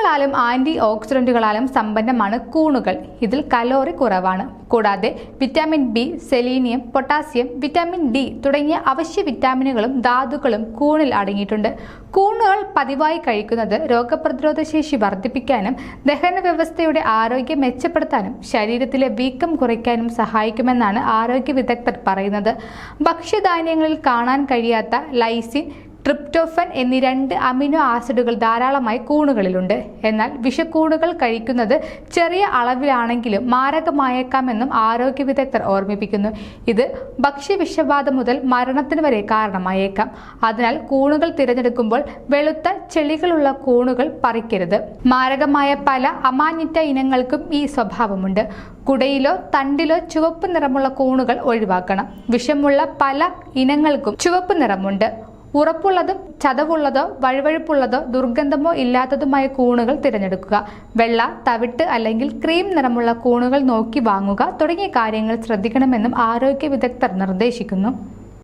വിറ്റാമിനുകളാലും anti ഓക്സിഡന്റുകളാലും സമ്പന്നമാണ് കൂണുകൾ. ഇതിൽ calorie കുറവാണ്. കൂടാതെ vitamin B selenium potassium vitamin D തുടങ്ങിയ അവശ്യ വിറ്റാമിനുകളും ധാതുക്കളും കൂണിൽ അടങ്ങിയിട്ടുണ്ട്. കൂണുകൾ പതിവായി കഴിക്കുന്നത് രോഗപ്രതിരോധ ശേഷി വർദ്ധിപ്പിക്കാനും ദഹന വ്യവസ്ഥയുടെ ആരോഗ്യം മെച്ചപ്പെടുത്താനും ശരീരത്തിലെ വീക്കം കുറയ്ക്കാനും സഹായിക്കുമെന്നാണ് ആരോഗ്യ വിദഗ്ധർ പറയുന്നത്. ഭക്ഷ്യധാന്യങ്ങളിൽ കാണാൻ കഴിയാത്ത ലൈസിൻ ട്രിപ്റ്റോഫൻ എന്നീ രണ്ട് അമിനോ ആസിഡുകൾ ധാരാളമായി കൂണുകളിലുണ്ട്. എന്നാൽ വിഷക്കൂണുകൾ കഴിക്കുന്നത് ചെറിയ അളവിലാണെങ്കിലും മാരകമായേക്കാമെന്നും ആരോഗ്യ വിദഗ്ധർ ഓർമ്മിപ്പിക്കുന്നു. ഇത് ഭക്ഷ്യവിഷബാധ മുതൽ മരണത്തിന് വരെ കാരണമായേക്കാം. അതിനാൽ കൂണുകൾ തിരഞ്ഞെടുക്കുമ്പോൾ വെളുത്ത ചെളികളുള്ള കൂണുകൾ പറിക്കരുത്. മാരകമായ പല അമാനിറ്റ ഇനങ്ങൾക്കും ഈ സ്വഭാവമുണ്ട്. കുടയിലോ തണ്ടിലോ ചുവപ്പ് നിറമുള്ള കൂണുകൾ ഒഴിവാക്കണം. വിഷമുള്ള പല ഇനങ്ങൾക്കും ചുവപ്പ് നിറമുണ്ട്. ഉറപ്പുള്ളതും ചതവുള്ളതോ വഴുവഴുപ്പുള്ളതോ ദുർഗന്ധമോ ഇല്ലാത്തതുമായ കൂണുകൾ തിരഞ്ഞെടുക്കുക. വെള്ള തവിട്ട് അല്ലെങ്കിൽ ക്രീം നിറമുള്ള കൂണുകൾ നോക്കി വാങ്ങുക തുടങ്ങിയ കാര്യങ്ങൾ ശ്രദ്ധിക്കണമെന്നും ആരോഗ്യ വിദഗ്ധർ നിർദ്ദേശിക്കുന്നു.